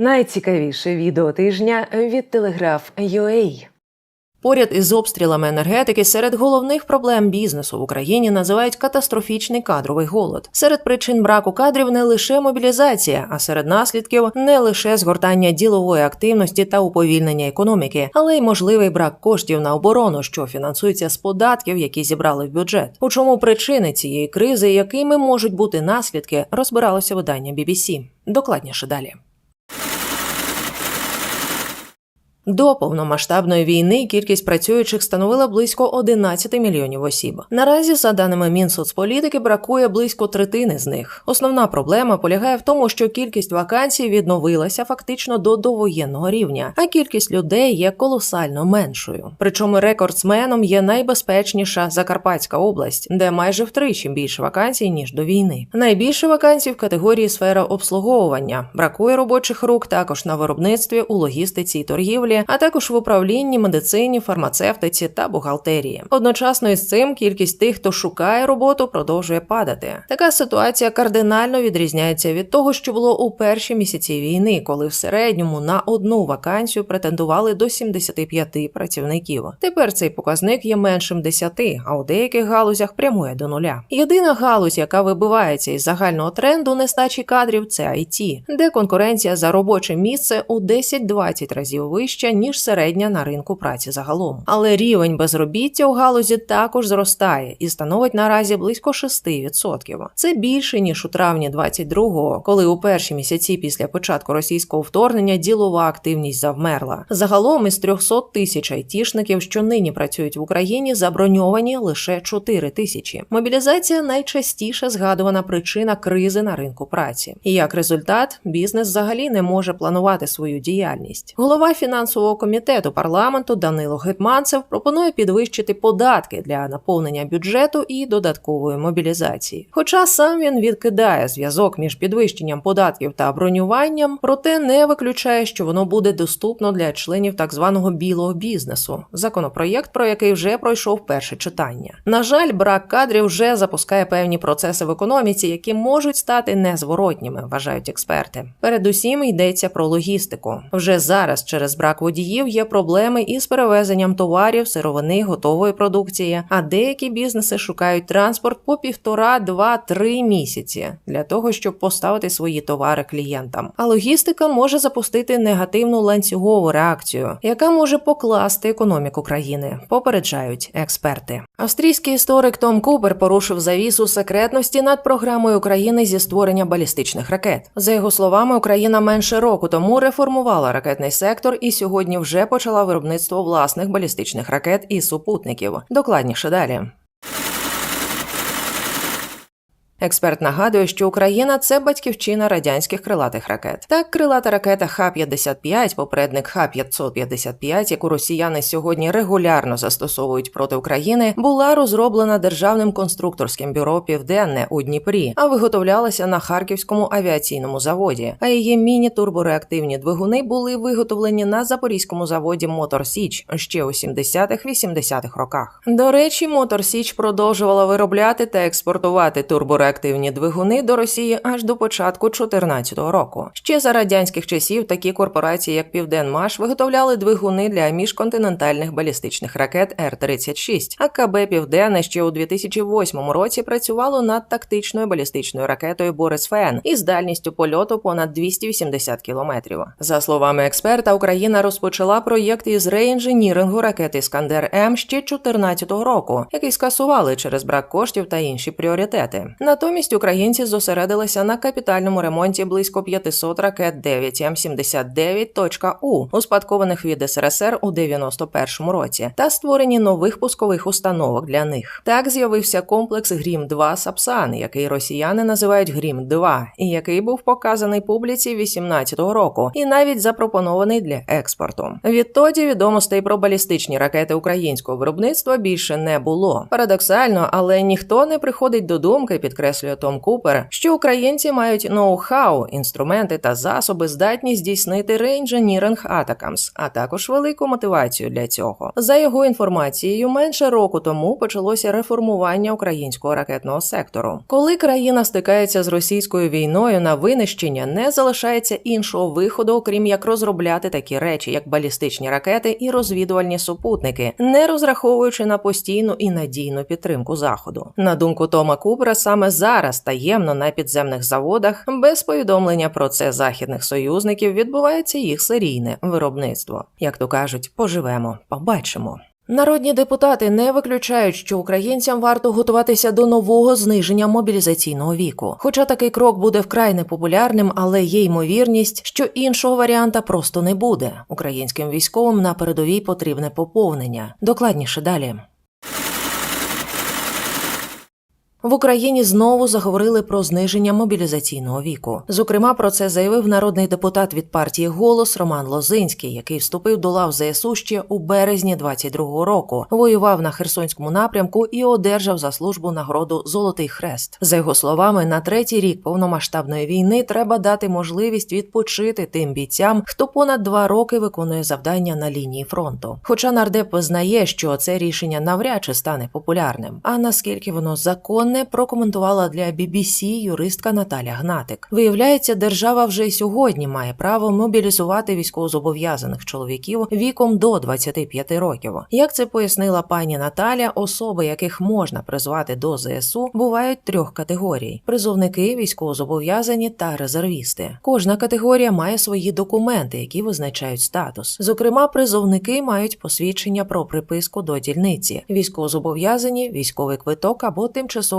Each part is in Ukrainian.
Найцікавіше відео тижня від Телеграф.UA. Поряд із обстрілами енергетики серед головних проблем бізнесу в Україні називають катастрофічний кадровий голод. Серед причин браку кадрів не лише мобілізація, а серед наслідків не лише згортання ділової активності та уповільнення економіки, але й можливий брак коштів на оборону, що фінансується з податків, які зібрали в бюджет. У чому причини цієї кризи, якими можуть бути наслідки, розбиралося видання BBC. Докладніше далі. До повномасштабної війни кількість працюючих становила близько 11 мільйонів осіб. Наразі, за даними Мінсоцполітики, бракує близько третини з них. Основна проблема полягає в тому, що кількість вакансій відновилася фактично до довоєнного рівня, а кількість людей є колосально меншою. Причому рекордсменом є найбезпечніша Закарпатська область, де майже втричі більше вакансій ніж до війни. Найбільше вакансій в категорії сфера обслуговування. Бракує робочих рук також на виробництві, у логістиці і торгівлі а також в управлінні, медицині, фармацевтиці та бухгалтерії. Одночасно із цим кількість тих, хто шукає роботу, продовжує падати. Така ситуація кардинально відрізняється від того, що було у перші місяці війни, коли в середньому на одну вакансію претендували до 75 працівників. Тепер цей показник є меншим 10, а у деяких галузях прямує до нуля. Єдина галузь, яка вибивається із загального тренду нестачі кадрів, це IT, де конкуренція за робоче місце у 10-20 разів вища вища ніж середня на ринку праці загалом. Але рівень безробіття у галузі також зростає і становить наразі близько 6%. Це більше ніж у травні 22-го, коли у перші місяці після початку російського вторгнення ділова активність завмерла. Загалом із 300 тисяч айтішників, що нині працюють в Україні, заброньовані лише 4 тисячі. Мобілізація найчастіше згадувана причина кризи на ринку праці. І як результат, бізнес взагалі не може планувати свою діяльність. Голова фінансового фінансового комітету парламенту Данило Гетманцев пропонує підвищити податки для наповнення бюджету і додаткової мобілізації. Хоча сам він відкидає зв'язок між підвищенням податків та бронюванням, проте не виключає, що воно буде доступно для членів так званого білого бізнесу. Законопроєкт, про який вже пройшов перше читання. На жаль, брак кадрів вже запускає певні процеси в економіці, які можуть стати незворотніми, вважають експерти. Передусім йдеться про логістику. Вже зараз через брак водіїв є проблеми із перевезенням товарів, сировини, готової продукції. А деякі бізнеси шукають транспорт по півтора, два-три місяці для того, щоб поставити свої товари клієнтам. А логістика може запустити негативну ланцюгову реакцію, яка може покласти економіку країни. Попереджають експерти. Австрійський історик Том Купер порушив завісу секретності над програмою України зі створення балістичних ракет. За його словами, Україна менше року тому реформувала ракетний сектор і сьогодні сьогодні вже почала виробництво власних балістичних ракет і супутників. Докладніше далі. Експерт нагадує, що Україна це батьківщина радянських крилатих ракет. Так, крилата ракета Х-55, попередник Х-555, яку росіяни сьогодні регулярно застосовують проти України, була розроблена державним конструкторським бюро Південне у Дніпрі, а виготовлялася на харківському авіаційному заводі. А її міні-турбореактивні двигуни були виготовлені на запорізькому заводі Мотор Січ ще у 70-х-80-х роках. До речі, Мотор Січ продовжувала виробляти та експортувати турбореактивні реактивні двигуни до Росії аж до початку 2014 року. Ще за радянських часів такі корпорації, як Південмаш, виготовляли двигуни для міжконтинентальних балістичних ракет Р-36, а КБ Південне ще у 2008 році працювало над тактичною балістичною ракетою Борис Фен із дальністю польоту понад 280 кілометрів. За словами експерта, Україна розпочала проєкт із реінженірингу ракети Іскандер М ще 2014 року, який скасували через брак коштів та інші пріоритети. На Натомість українці зосередилися на капітальному ремонті близько 500 ракет 9 М79.У, успадкованих від СРСР у 91-му році, та створенні нових пускових установок для них. Так з'явився комплекс Грім 2 Сапсан, який росіяни називають Грім 2 і який був показаний публіці 18-го року, і навіть запропонований для експорту. Відтоді відомостей про балістичні ракети українського виробництва більше не було. Парадоксально, але ніхто не приходить до думки підкреслити підкреслює Том Купер, що українці мають ноу-хау, інструменти та засоби здатні здійснити рейндженіринг атакамс, а також велику мотивацію для цього. За його інформацією, менше року тому почалося реформування українського ракетного сектору. Коли країна стикається з російською війною на винищення, не залишається іншого виходу, окрім як розробляти такі речі, як балістичні ракети і розвідувальні супутники, не розраховуючи на постійну і надійну підтримку заходу. На думку Тома Купера, саме зараз таємно на підземних заводах, без повідомлення про це західних союзників, відбувається їх серійне виробництво. Як то кажуть, поживемо, побачимо. Народні депутати не виключають, що українцям варто готуватися до нового зниження мобілізаційного віку. Хоча такий крок буде вкрай непопулярним, але є ймовірність, що іншого варіанта просто не буде. Українським військовим на передовій потрібне поповнення. Докладніше далі. В Україні знову заговорили про зниження мобілізаційного віку. Зокрема, про це заявив народний депутат від партії Голос Роман Лозинський, який вступив до лав ЗСУ ще у березні 22-го року, воював на Херсонському напрямку і одержав за службу нагороду Золотий Хрест. За його словами, на третій рік повномасштабної війни треба дати можливість відпочити тим бійцям, хто понад два роки виконує завдання на лінії фронту. Хоча нардеп визнає, що це рішення навряд чи стане популярним. А наскільки воно законне, прокоментувала для BBC юристка Наталя Гнатик. Виявляється, держава вже й сьогодні має право мобілізувати військовозобов'язаних чоловіків віком до 25 років. Як це пояснила пані Наталя, особи, яких можна призвати до ЗСУ, бувають трьох категорій: призовники, військовозобов'язані та резервісти. Кожна категорія має свої документи, які визначають статус. Зокрема, призовники мають посвідчення про приписку до дільниці, військовозобов'язані, військовий квиток або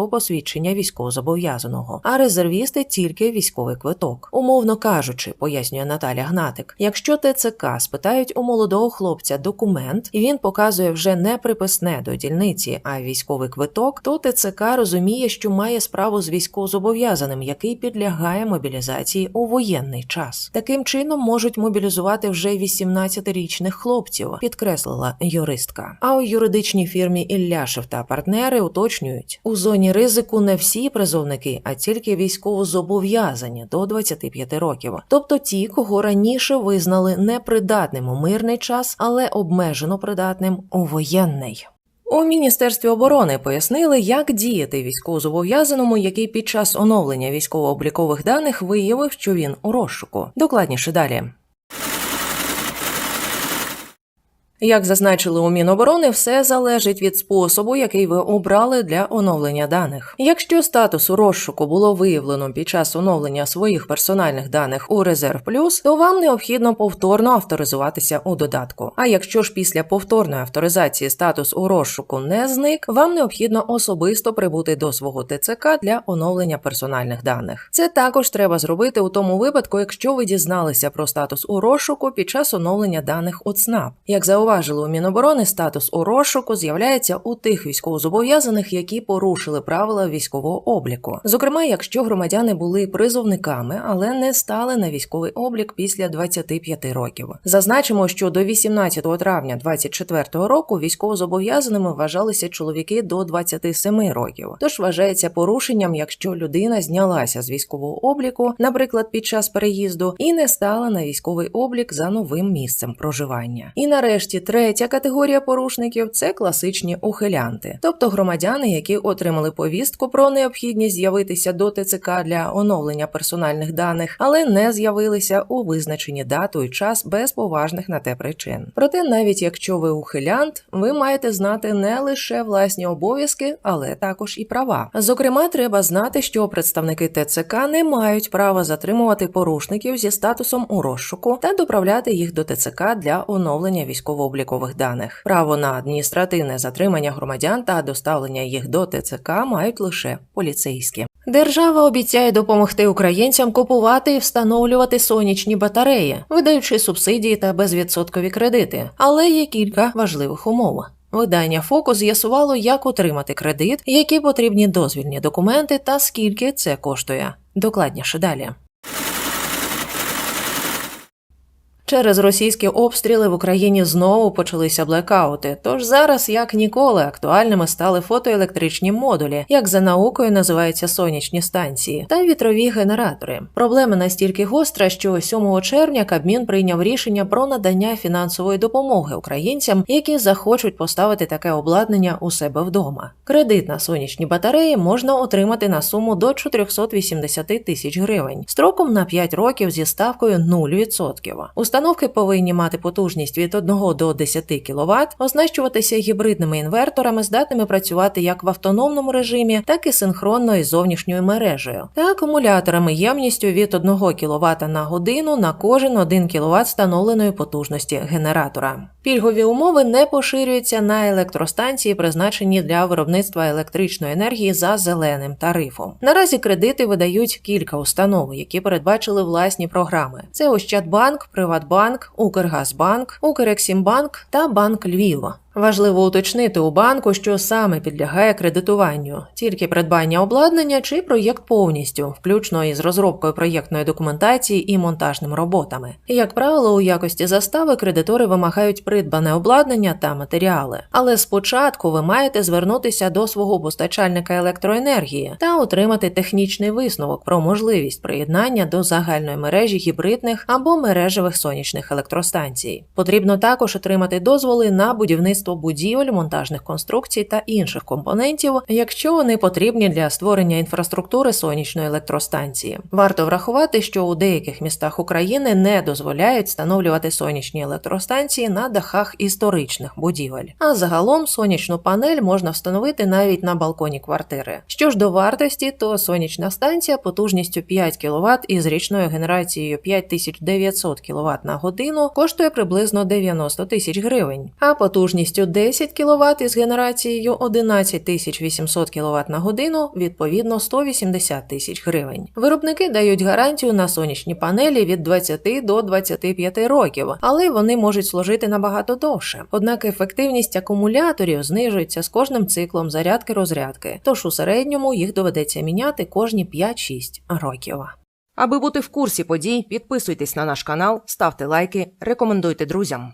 тимчасове посвідчення військовозобов'язаного, а резервісти тільки військовий квиток. Умовно кажучи, пояснює Наталя Гнатик. Якщо ТЦК спитають у молодого хлопця документ, і він показує вже не приписне до дільниці, а військовий квиток, то ТЦК розуміє, що має справу з військовозобов'язаним, який підлягає мобілізації у воєнний час. Таким чином можуть мобілізувати вже 18-річних хлопців, підкреслила юристка. А у юридичній фірмі Ілляшев та партнери уточнюють у зоні ризику не всі призовники, а тільки військовозобов'язані до 25 років, тобто ті, кого раніше визнали непридатним у мирний час, але обмежено придатним у воєнний. У міністерстві оборони пояснили, як діяти військовозобов'язаному, який під час оновлення військово-облікових даних виявив, що він у розшуку. Докладніше далі. Як зазначили у Міноборони, все залежить від способу, який ви обрали для оновлення даних. Якщо статус у розшуку було виявлено під час оновлення своїх персональних даних у Резерв Плюс, то вам необхідно повторно авторизуватися у додатку. А якщо ж після повторної авторизації статус у розшуку не зник, вам необхідно особисто прибути до свого ТЦК для оновлення персональних даних. Це також треба зробити у тому випадку, якщо ви дізналися про статус у розшуку під час оновлення даних у ЦНАП. Як зауважили у Міноборони, статус у розшуку з'являється у тих військовозобов'язаних, які порушили правила військового обліку. Зокрема, якщо громадяни були призовниками, але не стали на військовий облік після 25 років. Зазначимо, що до 18 травня 2024 року військовозобов'язаними вважалися чоловіки до 27 років. Тож вважається порушенням, якщо людина знялася з військового обліку, наприклад, під час переїзду, і не стала на військовий облік за новим місцем проживання. І нарешті третя категорія порушників це класичні ухилянти, тобто громадяни, які отримали повістку про необхідність з'явитися до ТЦК для оновлення персональних даних, але не з'явилися у визначені дату і час без поважних на те причин. Проте, навіть якщо ви ухилянт, ви маєте знати не лише власні обов'язки, але також і права. Зокрема, треба знати, що представники ТЦК не мають права затримувати порушників зі статусом у розшуку та доправляти їх до ТЦК для оновлення військово-облікових даних. Право на адміністративне затримання громадян та доставлення їх до ТЦК мають лише поліцейські. Держава обіцяє допомогти українцям купувати і встановлювати сонячні батареї, видаючи субсидії та безвідсоткові кредити. Але є кілька важливих умов. Видання Фокус з'ясувало, як отримати кредит, які потрібні дозвільні документи та скільки це коштує. Докладніше далі. Через російські обстріли в Україні знову почалися блекаути. Тож зараз, як ніколи, актуальними стали фотоелектричні модулі, як за наукою називаються сонячні станції, та вітрові генератори. Проблема настільки гостра, що 7 червня Кабмін прийняв рішення про надання фінансової допомоги українцям, які захочуть поставити таке обладнання у себе вдома. Кредит на сонячні батареї можна отримати на суму до 480 тисяч гривень, строком на 5 років зі ставкою 0%. Установки повинні мати потужність від 1 до 10 кВт, оснащуватися гібридними інверторами, здатними працювати як в автономному режимі, так і синхронно із зовнішньою мережею, та акумуляторами ємністю від 1 кВт на годину на кожен 1 кВт встановленої потужності генератора. Пільгові умови не поширюються на електростанції, призначені для виробництва електричної енергії за зеленим тарифом. Наразі кредити видають кілька установ, які передбачили власні програми: це Ощадбанк, Приватбанк, Укргазбанк, Укрексімбанк та Банк Львова. Важливо уточнити у банку, що саме підлягає кредитуванню, тільки придбання обладнання чи проєкт повністю, включно із розробкою проєктної документації і монтажними роботами. Як правило, у якості застави кредитори вимагають придбане обладнання та матеріали. Але спочатку ви маєте звернутися до свого постачальника електроенергії та отримати технічний висновок про можливість приєднання до загальної мережі гібридних або мережевих сонячних електростанцій. Потрібно також отримати дозволи на будівництво будівель, монтажних конструкцій та інших компонентів, якщо вони потрібні для створення інфраструктури сонячної електростанції. Варто врахувати, що у деяких містах України не дозволяють встановлювати сонячні електростанції на дахах історичних будівель. А загалом сонячну панель можна встановити навіть на балконі квартири. Що ж до вартості, то сонячна станція потужністю 5 кВт із річною генерацією 5900 кВт на годину коштує приблизно 90 тисяч гривень, а потужністю 10 кВт із генерацією 11 800 кВт на годину, відповідно 180 тисяч гривень. Виробники дають гарантію на сонячні панелі від 20 до 25 років, але вони можуть служити набагато довше. Однак ефективність акумуляторів знижується з кожним циклом зарядки-розрядки, тож у середньому їх доведеться міняти кожні 5-6 років. Аби бути в курсі подій, підписуйтесь на наш канал, ставте лайки, рекомендуйте друзям.